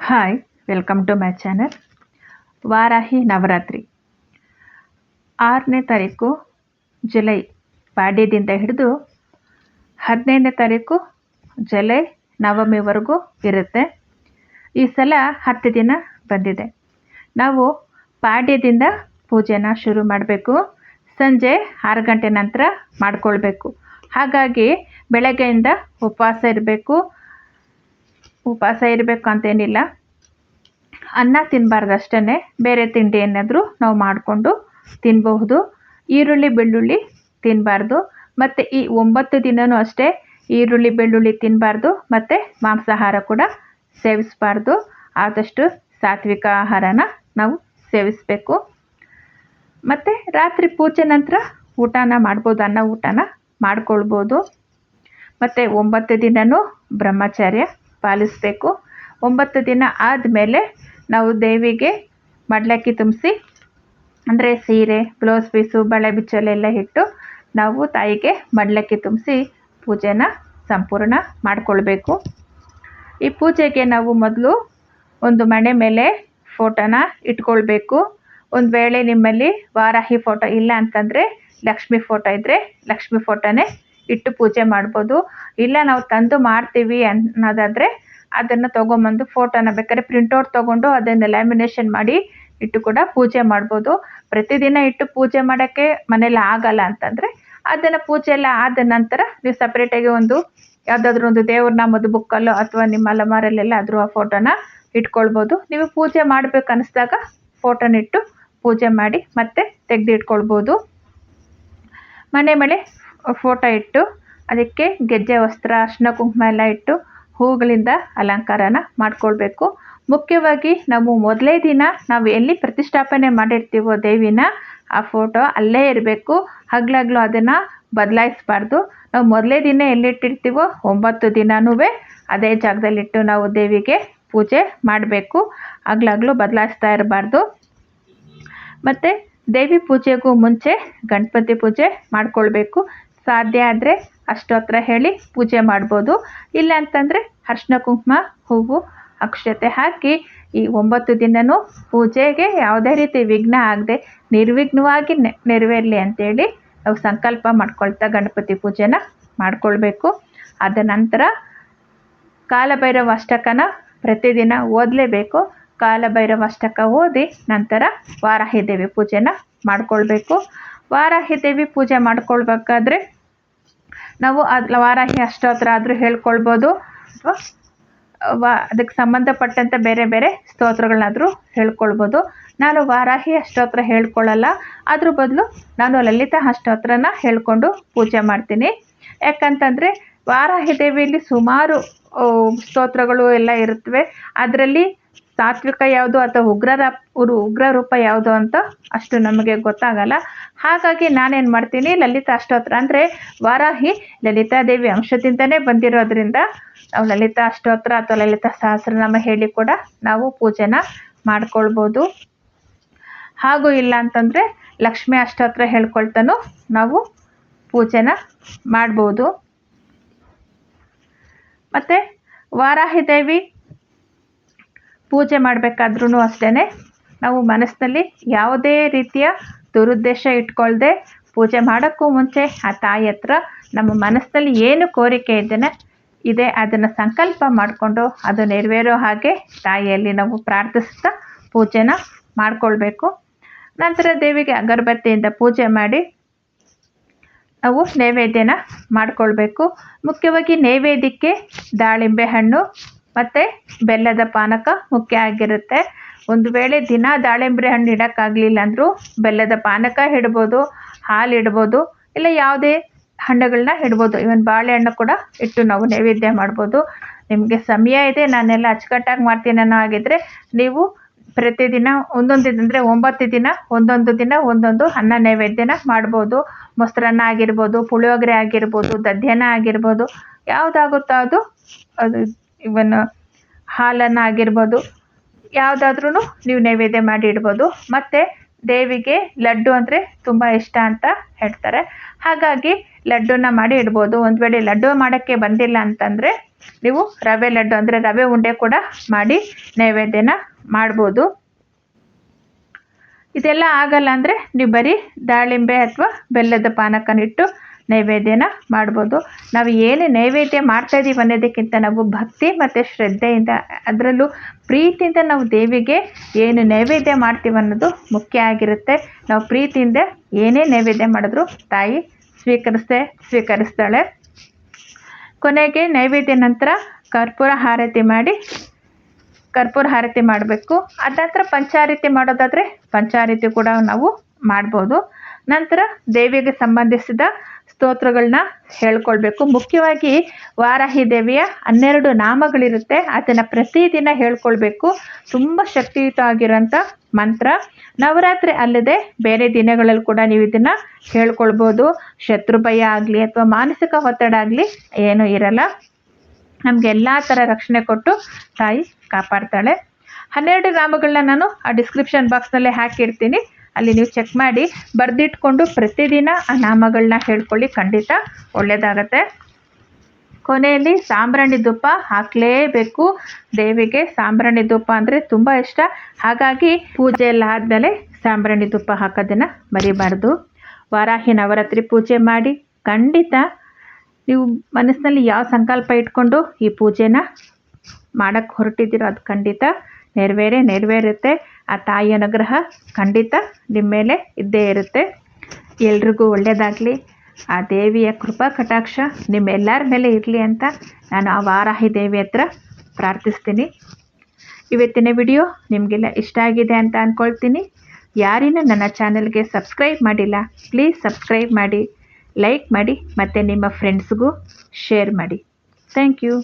Hi welcome to my channel Varahi Navaratri. ಆರನೇ ತಾರೀಕು July ಪಾಡ್ಯದಿಂದ ಹಿಡಿದು ಹದಿನೈದನೇ ತಾರೀಕು ಜುಲೈ ನವಮಿವರೆಗೂ ಇರುತ್ತೆ. ಈ ಸಲ ಹತ್ತು ದಿನ ಬಂದಿದೆ. ನಾವು ಪಾಡ್ಯದಿಂದ ಪೂಜೆನ ಶುರು ಮಾಡಬೇಕು. ಸಂಜೆ ಆರು ಗಂಟೆ ನಂತರ ಮಾಡಿಕೊಳ್ಬೇಕು. ಹಾಗಾಗಿ ಬೆಳಗ್ಗೆಯಿಂದ ಉಪವಾಸ ಇರಬೇಕು. ಉಪವಾಸ ಇರಬೇಕು ಅಂತೇನಿಲ್ಲ ಅನ್ನ ತಿನ್ನಬಾರ್ದು ಅಷ್ಟೇ ಬೇರೆ ತಿಂಡಿ ಏನಾದರೂ ನಾವು ಮಾಡಿಕೊಂಡು ತಿನ್ನಬಹುದು ಈರುಳ್ಳಿ, ಬೆಳ್ಳುಳ್ಳಿ ತಿನ್ನಬಾರ್ದು ಮತ್ತು ಈ ಒಂಬತ್ತು ದಿನವೂ ಅಷ್ಟೇ ಈರುಳ್ಳಿ, ಬೆಳ್ಳುಳ್ಳಿ ತಿನ್ನಬಾರ್ದು ಮತ್ತು ಮಾಂಸಾಹಾರ ಕೂಡ ಸೇವಿಸಬಾರ್ದು. ಆದಷ್ಟು ಸಾತ್ವಿಕ ಆಹಾರನ ನಾವು ಸೇವಿಸಬೇಕು. ಮತ್ತು ರಾತ್ರಿ ಪೂಜೆ ನಂತರ ಊಟನ ಮಾಡ್ಬೋದು, ಅನ್ನ ಊಟನ ಮಾಡ್ಕೊಳ್ಬೋದು. ಮತ್ತು ಒಂಬತ್ತು ದಿನವೂ ಬ್ರಹ್ಮಚರ್ಯ ಪಾಲಿಸಬೇಕು. ಒಂಬತ್ತು ದಿನ ಆದಮೇಲೆ ನಾವು ದೇವಿಗೆ ಮಡ್ಲಕ್ಕಿ ತುಂಬಿಸಿ, ಅಂದರೆ ಸೀರೆ, ಬ್ಲೌಸ್ ಪೀಸು, ಬಳೆ ಬಿಚ್ಚಲೆಲ್ಲ ಇಟ್ಟು ನಾವು ತಾಯಿಗೆ ಮಡ್ಲಕ್ಕಿ ತುಂಬಿಸಿ ಪೂಜೆನ ಸಂಪೂರ್ಣ ಮಾಡಿಕೊಳ್ಬೇಕು. ಈ ಪೂಜೆಗೆ ನಾವು ಮೊದಲು ಒಂದು ಮಣೆ ಮೇಲೆ ಫೋಟೋನ ಇಟ್ಕೊಳ್ಬೇಕು. ಒಂದು ವೇಳೆ ನಿಮ್ಮಲ್ಲಿ ವಾರಾಹಿ ಫೋಟೋ ಇಲ್ಲ ಅಂತಂದರೆ ಲಕ್ಷ್ಮಿ ಫೋಟೋ ಇದ್ದರೆ ಲಕ್ಷ್ಮಿ ಫೋಟೋನೇ ಇಟ್ಟು ಪೂಜೆ ಮಾಡ್ಬೋದು. ಇಲ್ಲ ನಾವು ತಂದು ಮಾಡ್ತೀವಿ ಅನ್ನೋದಾದರೆ ಅದನ್ನು ತೊಗೊಂಬಂದು ಫೋಟೋನ ಬೇಕಾದ್ರೆ ಪ್ರಿಂಟೌಟ್ ತೊಗೊಂಡು ಅದನ್ನು ಲ್ಯಾಮಿನೇಷನ್ ಮಾಡಿ ಇಟ್ಟು ಕೂಡ ಪೂಜೆ ಮಾಡ್ಬೋದು. ಪ್ರತಿದಿನ ಇಟ್ಟು ಪೂಜೆ ಮಾಡೋಕ್ಕೆ ಮನೇಲಿ ಆಗಲ್ಲ ಅಂತಂದರೆ ಅದನ್ನು ಪೂಜೆ ಎಲ್ಲ ಆದ ನಂತರ ನೀವು ಸಪ್ರೇಟಾಗಿ ಒಂದು ಯಾವುದಾದ್ರೂ ಒಂದು ದೇವ್ರ ನಾಮದ ಬುಕ್ಕಲ್ಲೋ ಅಥವಾ ನಿಮ್ಮ ಅಲಮಾರಲ್ಲೆಲ್ಲಾದರೂ ಆ ಫೋಟೋನ ಇಟ್ಕೊಳ್ಬೋದು. ನೀವು ಪೂಜೆ ಮಾಡಬೇಕು ಅನ್ನಿಸ್ದಾಗ ಫೋಟೋನ ಇಟ್ಟು ಪೂಜೆ ಮಾಡಿ ಮತ್ತೆ ತೆಗೆದು ಮನೆ ಮೇಲೆ ಫೋಟೋ ಇಟ್ಟು ಅದಕ್ಕೆ ಗೆಜ್ಜೆ, ವಸ್ತ್ರ ಅರಿಶಿನ ಕುಂಕುಮ ಎಲ್ಲ ಇಟ್ಟು ಹೂಗಳಿಂದ ಅಲಂಕಾರನ ಮಾಡ್ಕೊಳ್ಬೇಕು. ಮುಖ್ಯವಾಗಿ ನಾವು ಮೊದಲೇ ದಿನ ನಾವು ಎಲ್ಲಿ ಪ್ರತಿಷ್ಠಾಪನೆ ಮಾಡಿರ್ತೀವೋ ದೇವಿನ ಆ ಫೋಟೋ ಅಲ್ಲೇ ಇರಬೇಕು. ಹಗ್ಲಾಗ್ಲು ಅದನ್ನು ಬದಲಾಯಿಸ್ಬಾರ್ದು. ನಾವು ಮೊದಲೇ ದಿನ ಎಲ್ಲಿಟ್ಟಿರ್ತೀವೋ ಒಂಬತ್ತು ದಿನವೂ ಅದೇ ಜಾಗದಲ್ಲಿಟ್ಟು ನಾವು ದೇವಿಗೆ ಪೂಜೆ ಮಾಡಬೇಕು. ಹಗ್ಲಾಗ್ಲು ಬದಲಾಯಿಸ್ತಾ ಇರಬಾರ್ದು. ಮತ್ತು ದೇವಿ ಪೂಜೆಗೂ ಮುಂಚೆ ಗಣಪತಿ ಪೂಜೆ ಮಾಡ್ಕೊಳ್ಬೇಕು. ಸಾಧ್ಯ ಆದರೆ ಅಷ್ಟೋತ್ರ ಹೇಳಿ ಪೂಜೆ ಮಾಡ್ಬೋದು. ಇಲ್ಲ ಅಂತಂದರೆ ಅರ್ಶಿನ ಕುಂಕುಮ, ಹೂವು, ಅಕ್ಷತೆ ಹಾಕಿ ಈ ಒಂಬತ್ತು ದಿನವೂ ಪೂಜೆಗೆ ಯಾವುದೇ ರೀತಿ ವಿಘ್ನ ಆಗದೆ ನಿರ್ವಿಘ್ನವಾಗಿ ನೆರವೇರಲಿ ಅಂತೇಳಿ ನಾವು ಸಂಕಲ್ಪ ಮಾಡ್ಕೊಳ್ತಾ ಗಣಪತಿ ಪೂಜೆನ ಮಾಡ್ಕೊಳ್ಬೇಕು. ಅದ ನಂತರ ಕಾಲಭೈರವ ಅಷ್ಟಕನ ಪ್ರತಿದಿನ ಓದಲೇಬೇಕು. ಕಾಲಭೈರವ ಅಷ್ಟಕ ಓದಿ ನಂತರ ವಾರಾಹಿ ದೇವಿ ಪೂಜೆನ ಮಾಡ್ಕೊಳ್ಬೇಕು. ವಾರಾಹಿ ದೇವಿ ಪೂಜೆ ಮಾಡ್ಕೊಳ್ಬೇಕಾದ್ರೆ ನಾವು ಅದು ವಾರಾಹಿ ಅಷ್ಟೋತ್ರ ಆದರೂ ಹೇಳ್ಕೊಳ್ಬೋದು. ಅಥವಾ ವಾ ಅದಕ್ಕೆ ಸಂಬಂಧಪಟ್ಟಂಥ ಬೇರೆ ಬೇರೆ ಸ್ತೋತ್ರಗಳನ್ನಾದರೂ ಹೇಳ್ಕೊಳ್ಬೋದು. ನಾನು ವಾರಾಹಿ ಅಷ್ಟೋತ್ರ ಹೇಳ್ಕೊಳ್ಳಲ್ಲ ಅದ್ರ ಬದಲು ನಾನು ಲಲಿತಾ ಅಷ್ಟೋತ್ರನ ಹೇಳ್ಕೊಂಡು ಪೂಜೆ ಮಾಡ್ತೀನಿ. ಯಾಕಂತಂದರೆ ವಾರಾಹಿ ದೇವಿಯಲ್ಲಿ ಸುಮಾರು ಸ್ತೋತ್ರಗಳು ಎಲ್ಲ ಇರುತ್ತವೆ ಅದರಲ್ಲಿ ಸಾತ್ವಿಕ ಯಾವುದು ಅಥವಾ ಉಗ್ರರ ಉಗ್ರ ರೂಪ ಯಾವುದು ಅಂತ ಅಷ್ಟು ನಮಗೆ ಗೊತ್ತಾಗಲ್ಲ. ಹಾಗಾಗಿ ನಾನೇನು ಮಾಡ್ತೀನಿ, ಲಲಿತಾ ಅಷ್ಟೋತ್ರ ಅಂದರೆ ವಾರಾಹಿ ಲಲಿತಾದೇವಿ ಅಂಶದಿಂದನೇ ಬಂದಿರೋದ್ರಿಂದ ನಾವು ಲಲಿತಾ ಅಷ್ಟೋತ್ರ ಅಥವಾ ಲಲಿತಾ ಸಹಸ್ರನಾಮ ಹೇಳಿ ಕೂಡ ನಾವು ಪೂಜೆನ ಮಾಡ್ಕೊಳ್ಬೋದು. ಹಾಗೂ ಇಲ್ಲ ಅಂತಂದರೆ ಲಕ್ಷ್ಮಿ ಅಷ್ಟೋತ್ರ ಹೇಳ್ಕೊಳ್ತಾನು ನಾವು ಪೂಜೆನ ಮಾಡ್ಬೋದು. ಮತ್ತು ವಾರಾಹಿ ದೇವಿ ಪೂಜೆ ಮಾಡಬೇಕಾದ್ರೂ ಅಷ್ಟೇ ನಾವು ಮನಸ್ಸಿನಲ್ಲಿ ಯಾವುದೇ ರೀತಿಯ ದುರುದ್ದೇಶ ಇಟ್ಕೊಳ್ದೆ ಪೂಜೆ ಮಾಡೋಕ್ಕೂ ಮುಂಚೆ ಆ ತಾಯಿ ಹತ್ರ ನಮ್ಮ ಮನಸ್ಸಿನಲ್ಲಿ ಏನು ಕೋರಿಕೆ ಇದ್ದೇನೆ, ಇದೆ ಅದನ್ನು ಸಂಕಲ್ಪ ಮಾಡಿಕೊಂಡು ಅದು ನೆರವೇರೋ ಹಾಗೆ ತಾಯಿಯಲ್ಲಿ ನಾವು ಪ್ರಾರ್ಥಿಸ್ತಾ ಪೂಜೆನ ಮಾಡಿಕೊಳ್ಬೇಕು. ನಂತರ ದೇವಿಗೆ ಅಗರಬತ್ತಿಯಿಂದ ಪೂಜೆ ಮಾಡಿ ನಾವು ನೈವೇದ್ಯನ ಮಾಡಿಕೊಳ್ಬೇಕು. ಮುಖ್ಯವಾಗಿ ನೈವೇದ್ಯಕ್ಕೆ ದಾಳಿಂಬೆ ಹಣ್ಣು ಮತ್ತು ಬೆಲ್ಲದ ಪಾನಕ ಮುಖ್ಯ ಆಗಿರುತ್ತೆ. ಒಂದು ವೇಳೆ ದಿನ ದಾಳಿಂಬೆ ಹಣ್ಣು ಇಡೋಕ್ಕಾಗಲಿಲ್ಲ ಅಂದರೂ ಬೆಲ್ಲದ ಪಾನಕ ಇಡ್ಬೋದು, ಹಾಲು ಇಡ್ಬೋದು, ಇಲ್ಲ ಯಾವುದೇ ಹಣ್ಣುಗಳನ್ನ ಇಡ್ಬೋದು. ಇವನ್ ಬಾಳೆಹಣ್ಣು ಕೂಡ ಇಟ್ಟು ನಾವು ನೈವೇದ್ಯ ಮಾಡ್ಬೋದು. ನಿಮಗೆ ಸಮಯ ಇದೆ, ನಾನೆಲ್ಲ ಅಚ್ಚುಕಟ್ಟಾಗಿ ಮಾಡ್ತೀನಿ ಅನ್ನೋ ಹಾಗಿದ್ರೆ ನೀವು ಪ್ರತಿದಿನ ಒಂದೊಂದು ಅಂದರೆ ಒಂಬತ್ತು ದಿನ, ಒಂದೊಂದು ದಿನ ಒಂದೊಂದು ಅನ್ನ ನೈವೇದ್ಯನ ಮಾಡ್ಬೋದು. ಮೊಸರನ್ನ ಆಗಿರ್ಬೋದು, ಪುಳಿಯೋಗರೆ ಆಗಿರ್ಬೋದು ದಧ್ಯನ ಆಗಿರ್ಬೋದು, ಯಾವುದಾಗುತ್ತೋ ಅದು ಅದು ಇವನ್ ಹಾಲನ್ನು ಆಗಿರ್ಬೋದು ಯಾವುದಾದ್ರೂ ನೀವು ನೈವೇದ್ಯ ಮಾಡಿ ಇಡ್ಬೋದು ಮತ್ತು ದೇವಿಗೆ ಲಡ್ಡು ಅಂದರೆ ತುಂಬ ಇಷ್ಟ ಅಂತ ಹೇಳ್ತಾರೆ. ಹಾಗಾಗಿ ಲಡ್ಡುನ ಮಾಡಿ ಇಡ್ಬೋದು. ಒಂದು ವೇಳೆ ಲಡ್ಡು ಮಾಡೋಕ್ಕೆ ಬಂದಿಲ್ಲ ಅಂತಂದರೆ ನೀವು ರವೆ ಲಡ್ಡು ಅಂದರೆ ರವೆ ಉಂಡೆ ಕೂಡ ಮಾಡಿ ನೈವೇದ್ಯನ ಮಾಡ್ಬೋದು. ಇದೆಲ್ಲ ಆಗಲ್ಲ ಅಂದರೆ ನೀವು ಬರೀ ದಾಳಿಂಬೆ ಅಥವಾ ಬೆಲ್ಲದ ಪಾನಕನಿಟ್ಟು ನೈವೇದ್ಯನ ಮಾಡ್ಬೋದು. ನಾವು ಏನು ನೈವೇದ್ಯ ಮಾಡ್ತಾ ಇದ್ದೀವಿ ಅನ್ನೋದಕ್ಕಿಂತ ನಾವು ಭಕ್ತಿ ಮತ್ತು ಶ್ರದ್ಧೆಯಿಂದ, ಅದರಲ್ಲೂ ಪ್ರೀತಿಯಿಂದ ನಾವು ದೇವಿಗೆ ಏನು ನೈವೇದ್ಯ ಮಾಡ್ತೀವಿ ಅನ್ನೋದು ಮುಖ್ಯ ಆಗಿರುತ್ತೆ. ನಾವು ಪ್ರೀತಿಯಿಂದ ಏನೇ ನೈವೇದ್ಯ ಮಾಡಿದ್ರು ತಾಯಿ ಸ್ವೀಕರಿಸ್ತೇ, ಸ್ವೀಕರಿಸ್ತಾಳೆ. ಕೊನೆಗೆ ನೈವೇದ್ಯ ನಂತರ ಕರ್ಪೂರ ಹಾರತಿ ಮಾಡಿ, ಕರ್ಪೂರ ಹಾರತಿ ಮಾಡಬೇಕು. ಅದ ನಂತರ ಪಂಚಾರತಿ ಮಾಡೋದಾದರೆ ಪಂಚಾರತಿ ಕೂಡ ನಾವು ಮಾಡ್ಬೋದು. ನಂತರ ದೇವಿಗೆ ಸಂಬಂಧಿಸಿದ ಸ್ತೋತ್ರಗಳನ್ನ ಹೇಳ್ಕೊಳ್ಬೇಕು. ಮುಖ್ಯವಾಗಿ ವಾರಾಹಿ ದೇವಿಯ ಹನ್ನೆರಡು ನಾಮಗಳಿರುತ್ತೆ. ಅದನ್ನು ಪ್ರತಿದಿನ ಹೇಳ್ಕೊಳ್ಬೇಕು. ತುಂಬ ಶಕ್ತಿಯುತ ಆಗಿರೋಂಥ ಮಂತ್ರ. ನವರಾತ್ರಿ ಅಲ್ಲದೆ ಬೇರೆ ದಿನಗಳಲ್ಲಿ ಕೂಡ ನೀವು ಇದನ್ನು ಹೇಳ್ಕೊಳ್ಬೋದು. ಶತ್ರು ಭಯ ಆಗಲಿ ಅಥವಾ ಮಾನಸಿಕ ಒತ್ತಡ ಆಗಲಿ ಏನೂ ಇರಲ್ಲ. ನಮಗೆ ಎಲ್ಲ ಥರ ರಕ್ಷಣೆ ಕೊಟ್ಟು ತಾಯಿ ಕಾಪಾಡ್ತಾಳೆ. ಹನ್ನೆರಡು ನಾಮಗಳನ್ನ ನಾನು ಆ ಡಿಸ್ಕ್ರಿಪ್ಷನ್ ಬಾಕ್ಸ್ನಲ್ಲೇ ಹಾಕಿರ್ತೀನಿ. ಅಲ್ಲಿ ನೀವು ಚೆಕ್ ಮಾಡಿ, ಬರೆದಿಟ್ಕೊಂಡು ಪ್ರತಿದಿನ ಆ ನಾಮಗಳನ್ನ ಹೇಳ್ಕೊಳ್ಳಿ, ಖಂಡಿತ ಒಳ್ಳೆಯದಾಗತ್ತೆ ಕೊನೆಯಲ್ಲಿ ಸಾಂಬ್ರಾಣಿ ಧೂಪ ಹಾಕಲೇಬೇಕು. ದೇವಿಗೆ ಸಾಂಬ್ರಾಣಿ ಧೂಪ ಅಂದರೆ ತುಂಬ ಇಷ್ಟ. ಹಾಗಾಗಿ ಪೂಜೆ ಎಲ್ಲ ಆದಮೇಲೆ ಸಾಂಬ್ರಾಣಿ ಧೂಪ ಹಾಕೋದನ್ನು ಮರಿಬಾರ್ದು. ವಾರಾಹಿ ನವರಾತ್ರಿ ಪೂಜೆ ಮಾಡಿ, ಖಂಡಿತ ನೀವು ಮನಸ್ಸಿನಲ್ಲಿ ಯಾವ ಸಂಕಲ್ಪ ಇಟ್ಕೊಂಡು ಈ ಪೂಜೆನ ಮಾಡೋಕ್ಕೆ ಹೊರಟಿದ್ದೀರೋ ಅದು ಖಂಡಿತ ನೆರವೇರೇ, ನೆರವೇರುತ್ತೆ. ಆ ತಾಯಿ ಅನುಗ್ರಹ ಖಂಡಿತ ನಿಮ್ಮ ಮೇಲೆ ಇದ್ದೇ ಇರುತ್ತೆ. ಎಲ್ರಿಗೂ ಒಳ್ಳೆಯದಾಗಲಿ ಆ ದೇವಿಯ ಕೃಪಾ ಕಟಾಕ್ಷ ನಿಮ್ಮೆಲ್ಲರ ಮೇಲೆ ಇರಲಿ ಅಂತ ನಾನು ಆ ವಾರಾಹಿ ದೇವಿ ಹತ್ರ ಪ್ರಾರ್ಥಿಸ್ತೀನಿ. ಇವತ್ತಿನ ವಿಡಿಯೋ ನಿಮಗೆಲ್ಲ ಇಷ್ಟ ಆಗಿದೆ ಅಂತ ಅಂದ್ಕೊಳ್ತೀನಿ ಯಾರಿನೂ ನನ್ನ ಚಾನಲ್ಗೆ ಸಬ್ಸ್ಕ್ರೈಬ್ ಮಾಡಿಲ್ಲ, ಪ್ಲೀಸ್ ಸಬ್ಸ್ಕ್ರೈಬ್ ಮಾಡಿ, ಲೈಕ್ ಮಾಡಿ ಮತ್ತು ನಿಮ್ಮ ಫ್ರೆಂಡ್ಸ್ಗೂ ಶೇರ್ ಮಾಡಿ. Thank you.